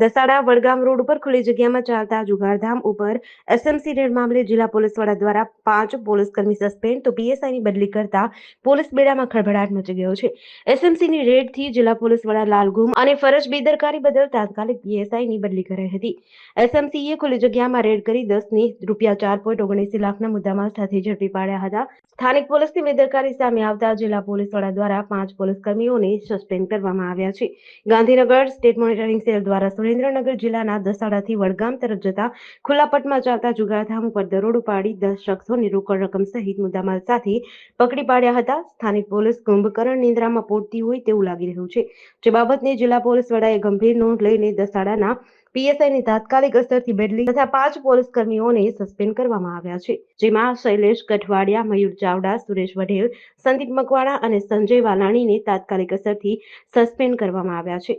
Dasada Vadgam road ઉપર ખુલ્લી જગ્યામાં ચાલતા જુગારધામ ઉપર એસએમસી રેડ મામલે જિલ્લા પોલીસ વડા દ્વારા પાંચ પોલીસ કર્મી સસ્પેન્ડ, તો પીએસઆઈની બદલી કરતા પોલીસ બેડામાં ખળભળાટ મચી ગયો છે. એસએમસીની રેડથી જિલ્લા પોલીસ વડા લાલગુમ અને ફરજ બેદરકારી બદલ તાત્કાલિક પીએસઆઈની બદલી કરાઈ હતી. એસએમસીએ ખુલ્લી જગ્યામાં રેડ કરી દસની રૂપિયા ચાર પોઈન્ટ ઓગણીસી લાખના મુદ્દામાલ સાથે ઝડપી પાડ્યા હતા. સ્થાનિક પોલીસની બેદરકારી સામે આવતા જિલ્લા પોલીસ વડા દ્વારા પાંચ પોલીસ કર્મીઓને સસ્પેન્ડ કરવામાં આવ્યા છે. ગાંધીનગર સ્ટેટ મોનિટરિંગ સેલ દ્વારા સુરેન્દ્રનગર જિલ્લાના દસાડાથી વડગામ તરફ જતા ખુલ્લાપટમાં ચાલતા જુગારધામ ઉપર દરોડો પાડી દસ શખ્સોની રોકડ રકમ સહિત મુદ્દામાલ સાથે પકડી પાડ્યા હતા. સ્થાનિક પોલીસ કુંભકરણ નિંદ્રામાં પોડતી હોય તેવું લાગી રહ્યું છે. જે બાબતને જિલ્લા પોલીસ વડાએ ગંભીર નોંધ લઈને દસાડાના પીએસઆઈની તાત્કાલિક અસરથી બદલી તથા પાંચ પોલીસ કર્મીઓને સસ્પેન્ડ કરવામાં આવ્યા છે. જેમાં શૈલેષ કઠવાડિયા, મયુર ચાવડા, સુરેશ વઢેલ, સંદીપ મકવાણા અને સંજય વાલાણીને તાત્કાલિક અસરથી સસ્પેન્ડ કરવામાં આવ્યા છે.